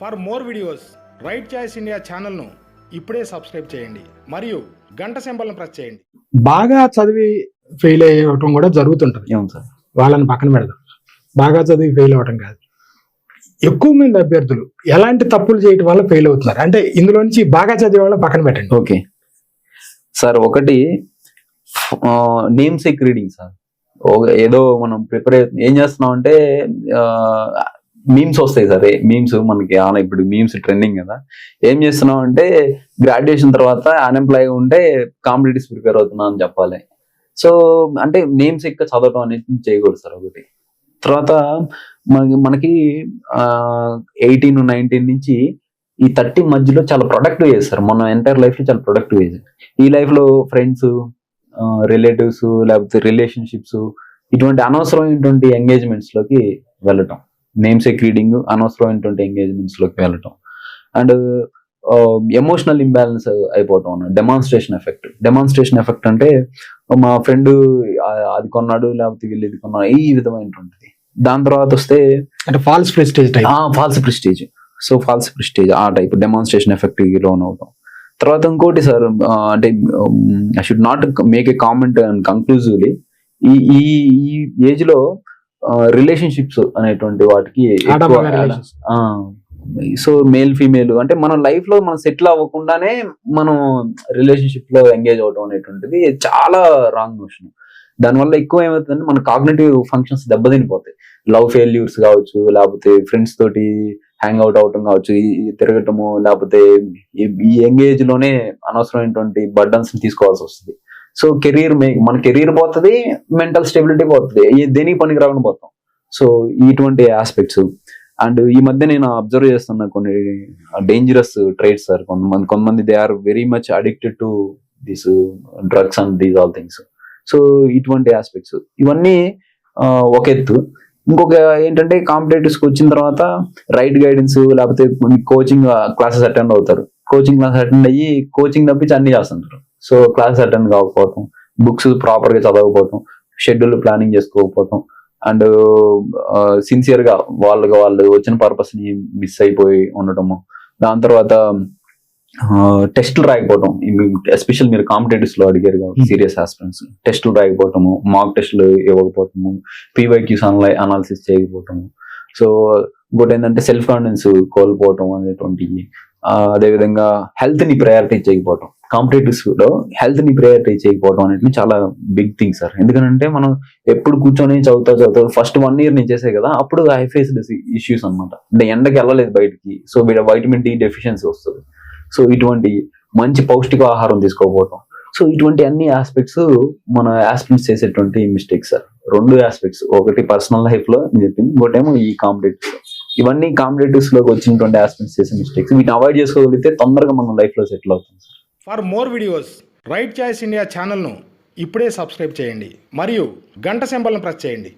For more videos right choice India ఛానల్ను ఇప్పుడే subscribe చేయండి. మరియు గంట సింబల్ను ప్రెస్ చేయండి. బాగా చదివి ఫెయిల్ అయ్యటం కూడా జరుగుతుంటది. అవును సార్. వాళ్ళని పక్కన పెడదాం. బాగా చదివి ఫెయిల్ అవటం కాదు. ఎక్కువ మంది అభ్యర్థులు ఎలాంటి తప్పులు చేయటం వల్ల ఫెయిల్ అవుతున్నారు? అంటే ఇందులో నుంచి బాగా చదివే వాళ్ళని పక్కన పెట్టండి. ఓకే. సార్ ఒకటి నేమ్ సెక్ రీడింగ్ సార్. ఏదో మనం ప్రిపేర్ ఏం చేస్తున్నాం అంటే మీమ్స్ వస్తాయి సార్. మీమ్స్ మనకి ఆన ఇప్పుడు మీమ్స్ ట్రెండింగ్ కదా. ఏం చేస్తున్నాం అంటే గ్రాడ్యుయేషన్ తర్వాత అన్ఎంప్లాయ్ ఉంటే కాంపిటేటివ్స్ ప్రిపేర్ అవుతున్నా అని చెప్పాలి. సో అంటే నేమ్స్ ఎక్కువ చదవటం అనేది చేయకూడదు సార్ ఒకటి. తర్వాత మనకి మనకి ఎయిటీన్ నైన్టీన్ నుంచి ఈ థర్టీ మధ్యలో చాలా ప్రొడక్టివ్ చేస్తారు మన ఎంటైర్ లైఫ్లో చాలా ప్రొడక్టివ్ చేశారు ఈ లైఫ్లో ఫ్రెండ్స్ రిలేటివ్స్ లేకపోతే రిలేషన్షిప్స్ ఇటువంటి అనవసరమైనటువంటి ఎంగేజ్మెంట్స్లోకి వెళ్ళటం. నేమ్ సెక్ రీడింగ్ అనవసరమైనటువంటి ఎంగేజ్మెంట్స్లోకి వెళ్ళటం. అండ్ ఎమోషనల్ ఇంబ్యాలెన్స్ అయిపోవటం డెమాన్స్ట్రేషన్ ఎఫెక్ట్ డెమాన్స్ట్రేషన్ ఎఫెక్ట్ అంటే మా ఫ్రెండ్ అది కొన్నాడు లేకపోతే వీళ్ళు ఇది కొన్నాడు ఈ విధమైనటువంటిది. దాని తర్వాత వస్తే అంటే false prestige false prestige so false prestige ఆ టైప్ డెమాన్స్ట్రేషన్ ఎఫెక్ట్ లోన్ అవటం తర్వాత ఇంకోటి సార్ అంటే I should not make a comment and కన్క్లూజివ్లీ ఈ ఈ ఈ ఏజ్లో రిలేషన్షిప్స్ అనేటువంటి వాటికి సో మేల్ ఫీమేల్ అంటే మన లైఫ్లో మనం సెటిల్ అవ్వకుండానే మనం రిలేషన్షిప్లో ఎంగేజ్ అవడం అనేటువంటిది చాలా రాంగ్ నోషన్ దానివల్ల ఎక్కువ ఏమవుతుందంటే మన కాగ్నేటివ్ ఫంక్షన్స్ దెబ్బతినిపోతాయి. లవ్ ఫెయిల్యూర్స్ కావచ్చు లేకపోతే ఫ్రెండ్స్ తోటి హ్యాంగ్ అవుట్ అవటం కావచ్చు తిరగటము లేకపోతే ఈ- ఈ ఎంగేజ్లోనే అనవసరమైనటువంటి బర్డన్స్ తీసుకోవాల్సి వస్తుంది. సో కెరీర్ మన కెరీర్ పోతుంది మెంటల్ స్టెబిలిటీ పోతుంది. దేనికి పనికి రాకుండా పోతాం. సో ఇటువంటి ఆస్పెక్ట్స్ అండ్ ఈ మధ్య నేను అబ్జర్వ్ చేస్తున్న కొన్ని డేంజరస్ ట్రైట్స్ సార్ కొంతమంది కొంతమంది they are very much addicted to this drugs and these all things so ఇటువంటి ఆస్పెక్ట్స్ ఇవన్నీ ఒక ఎత్తు. ఇంకొక ఏంటంటే కాంపిటేటివ్స్కి వచ్చిన తర్వాత రైట్ గైడెన్స్ లేకపోతే కోచింగ్ క్లాసెస్ అటెండ్ అవుతారు. కోచింగ్ క్లాస్ అటెండ్ అయ్యి కోచింగ్ తప్పించి అన్ని చేస్తుంటారు. సో క్లాసెస్ అటెండ్ కాకపోవటం బుక్స్ ప్రాపర్గా చదవకపోవటం షెడ్యూల్ ప్లానింగ్ చేసుకోకపోవటం అండ్ సిన్సియర్గా వాళ్ళకి వాళ్ళు వచ్చిన పర్పస్ని మిస్ అయిపోయి ఉండటము. దాని తర్వాత టెస్టులు రాయకపోవటం ఎస్పెషల్ మీరు కాంపిటేటివ్స్లో అడిగారు కాబట్టి సీరియస్ ఆస్పిరెంట్స్. టెస్టులు రాయకపోవటము మాక్ టెస్టులు ఇవ్వకపోవటము పీవైక్యూస్ అనలై అనాలిసిస్ చేయకపోవటము సో ఇంకోటి ఏంటంటే సెల్ఫ్ కాన్ఫిడెన్స్ కోల్పోవటం అనేటువంటివి అదేవిధంగా హెల్త్ని ప్రయారిటీ చేయకపోవటం. కాంపిటేటివ్స్లో హెల్త్ని ప్రయారిటీ చేయకపోవడం అనేటివి చాలా బిగ్ థింగ్ సార్ ఎందుకంటే మనం ఎప్పుడు కూర్చొని చదువుతా చదువుతా ఫస్ట్ వన్ ఇయర్ నేను చేసే కదా అప్పుడు ఐ ఫేస్ ఇష్యూస్ అనమాట అంటే ఎండకి వెళ్ళలేదు బయటికి సో వీడ వైటమిన్ డి డెఫిషియన్సీ వస్తుంది. సో ఇటువంటి మంచి పౌష్టిక ఆహారం తీసుకోకపోవటం. సో ఇటువంటి అన్ని ఆస్పెక్ట్స్ మన ఆస్పిరెంట్స్ చేసేటువంటి మిస్టేక్స్ సార్ రెండు ఆస్పెక్ట్స్ ఒకటి పర్సనల్ లైఫ్లో నేను చెప్పింది ఇంకోటేమో ఈ కాంపిటేటివ్స్ ఇవన్నీ కాంపిటేటివ్స్లోకి వచ్చినటువంటి ఆస్పెక్ట్స్ చేసే మిస్టేక్స్ వీటిని అవాయిడ్ చేసుకోగలిగితే తొందరగా మనం లైఫ్లో సెటిల్ అవుతాం for more videos right choice India ఛానల్ను ఇప్పుడే సబ్స్క్రైబ్ చేయండి. మరియు గంట సింబల్ను ప్రెస్ చేయండి.